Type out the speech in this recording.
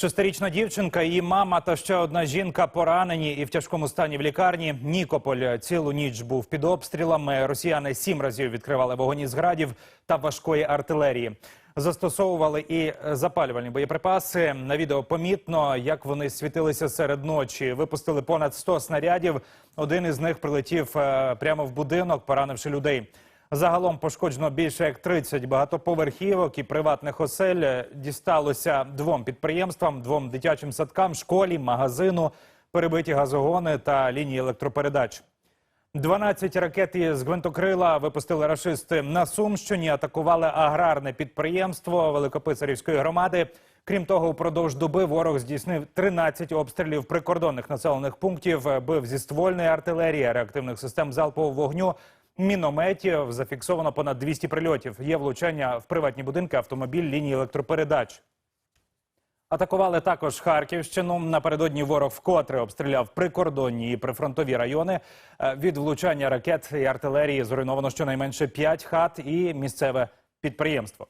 Шестирічна дівчинка, її мама та ще одна жінка поранені і в тяжкому стані в лікарні. Нікополь цілу ніч був під обстрілами. Росіяни сім разів відкривали вогонь із градів та важкої артилерії. Застосовували і запалювальні боєприпаси. На відео помітно, як вони світилися серед ночі. Випустили понад 100 снарядів. Один із них прилетів е, прямо в будинок, поранивши людей. Загалом пошкоджено більше як 30 багатоповерхівок і приватних осель. Дісталося двом підприємствам, двом дитячим садкам, школі, магазину, перебиті газогони та лінії електропередач. 12 ракет із гвинтокрила випустили рашисти на Сумщині. Атакували аграрне підприємство Великописарівської громади. Крім того, упродовж доби ворог здійснив 13 обстрілів прикордонних населених пунктів, бив зі ствольної артилерії, реактивних систем залпового вогню, мінометів. Зафіксовано понад 200 прильотів. Є влучання в приватні будинки, автомобіль, лінії електропередач. Атакували також Харківщину. Напередодні ворог вкотре обстріляв прикордонні і прифронтові райони. Е, Від влучання ракет і артилерії зруйновано щонайменше 5 хат і місцеве підприємство.